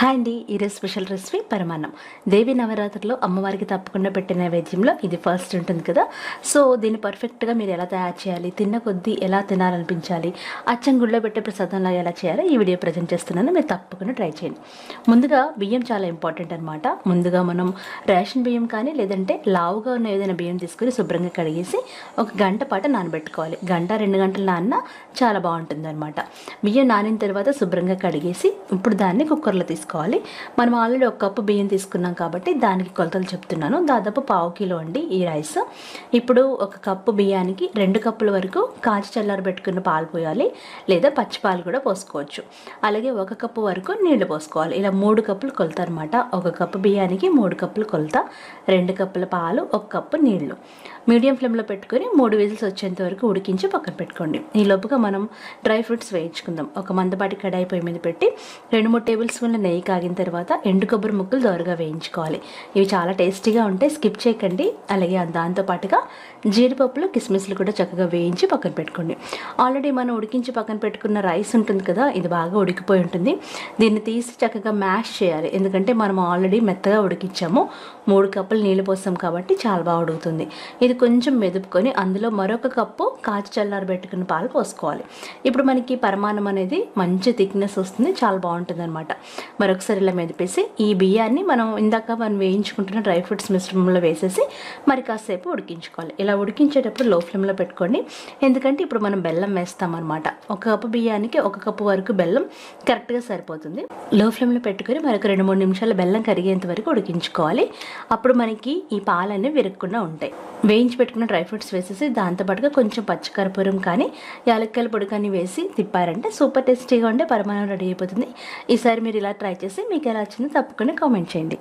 Hi అండి. ఈరోజు special recipe పరమాన్నం. దేవి నవరాత్రిలో అమ్మవారికి తప్పకుండా పెట్టిన నైవేద్యంలో ఇది ఫస్ట్ ఉంటుంది కదా. సో దీన్ని పర్ఫెక్ట్గా మీరు ఎలా తయారు చేయాలి తిన్న కొద్దీ ఎలా తినాలనిపించాలి అచ్చం గుళ్ళో పెట్టే ప్రసాదంలో ఎలా చేయాలో ఈ వీడియో ప్రజెంట్ చేస్తున్నాను. మీరు తప్పకుండా ట్రై చేయండి. ముందుగా బియ్యం చాలా ఇంపార్టెంట్ అనమాట ముందుగా మనం రేషన్ బియ్యం కానీ లేదంటే లావుగా ఉన్న ఏదైనా బియ్యం తీసుకుని శుభ్రంగా కడిగేసి ఒక గంట పాటు నానబెట్టుకోవాలి. గంట రెండు గంటలు నాన్న చాలా బాగుంటుంది అనమాట బియ్యం నానిన తర్వాత శుభ్రంగా కడిగేసి ఇప్పుడు దాన్ని కుక్కర్లో తీసుకోవాలి. మనం ఆల్రెడీ ఒక కప్పు బియ్యం తీసుకున్నాం కాబట్టి దానికి కొలతలు చెప్తున్నాను. దాదాపు పావు కిలో అండి ఈ రైస్. ఇప్పుడు ఒక కప్పు బియ్యానికి రెండు కప్పుల వరకు కాచి చల్లారి పెట్టుకున్న పాలు పోయాలి. లేదా పచ్చి పాలు కూడా పోసుకోవచ్చు. అలాగే ఒక కప్పు వరకు నీళ్ళు పోసుకోవాలి. ఇలా మూడు కప్పులు కొలత అనమాట ఒక కప్పు బియ్యానికి మూడు కప్పులు కొలత రెండు కప్పుల పాలు ఒక కప్పు నీళ్ళు. మీడియం ఫ్లేమ్లో పెట్టుకొని మూడు విజిల్స్ వచ్చేంత వరకు ఉడికించి పక్కన పెట్టుకోండి. ఈ లోపుగా మనం డ్రై ఫ్రూట్స్ వేయించుకుందాం. ఒక మందపాటి కడాయి పొయ్యి మీద పెట్టి రెండు మూడు టేబుల్ స్పూన్ల నెయ్యి కాగిన తర్వాత ఎండు కొబ్బరి ముక్కలు దోరగా వేయించుకోవాలి. ఇవి చాలా టేస్టీగా ఉంటాయి స్కిప్ చేయకండి. అలాగే దాంతో పాటుగా జీడిపప్పులు కిస్మిస్లు కూడా చక్కగా వేయించి పక్కన పెట్టుకోండి. ఆల్రెడీ మనం ఉడికించి పక్కన పెట్టుకున్న రైస్ ఉంటుంది కదా ఇది బాగా ఉడికిపోయి ఉంటుంది. దీన్ని తీసి చక్కగా మ్యాష్ చేయాలి. ఎందుకంటే మనం ఆల్రెడీ మెత్తగా ఉడికించాము. మూడు కప్పులు నీళ్ళు పోసాం కాబట్టి చాలా బాగా ఉడుకుతుంది. ఇది కొంచెం మెదుపుకొని అందులో మరొక కప్పు కాచి చల్లారి పెట్టుకున్న పాలు పోసుకోవాలి. ఇప్పుడు మనకి పరమాణం అనేది మంచి థిక్నెస్ వస్తుంది. చాలా బాగుంటుంది అనమాట మరొకసారి ఇలా మెదిపేసి ఈ బియ్యాన్ని మనం ఇందాక మనం వేయించుకుంటున్న డ్రై ఫ్రూట్స్ మిశ్రమంలో వేసేసి మరి కాసేపు ఉడికించుకోవాలి. ఇలా ఉడికించేటప్పుడు లో ఫ్లేమ్లో పెట్టుకోండి. ఎందుకంటే ఇప్పుడు మనం బెల్లం వేస్తామన్నమాట. ఒక కప్పు బియ్యానికి ఒక కప్పు వరకు బెల్లం కరెక్ట్గా సరిపోతుంది. లో ఫ్లేమ్లో పెట్టుకొని మరొక రెండు మూడు నిమిషాలు బెల్లం కరిగేంత వరకు ఉడికించుకోవాలి. అప్పుడు మనకి ఈ పాలన్నీ విరగకుండా ఉంటాయి. వేయించి పెట్టుకున్న డ్రై ఫ్రూట్స్ వేసేసి దాంతోపాటుగా కొంచెం పచ్చికర్పూరం కానీ యాలక్కాయల పొడి కానీ వేసి తిప్పారంటే సూపర్ టేస్టీగా ఉండే పరమాణం రెడీ అయిపోతుంది. ఈసారి మీరు ఇలా ట్రై చేసి మీకు ఎలా వచ్చిందో తప్పకుండా కామెంట్ చేయండి.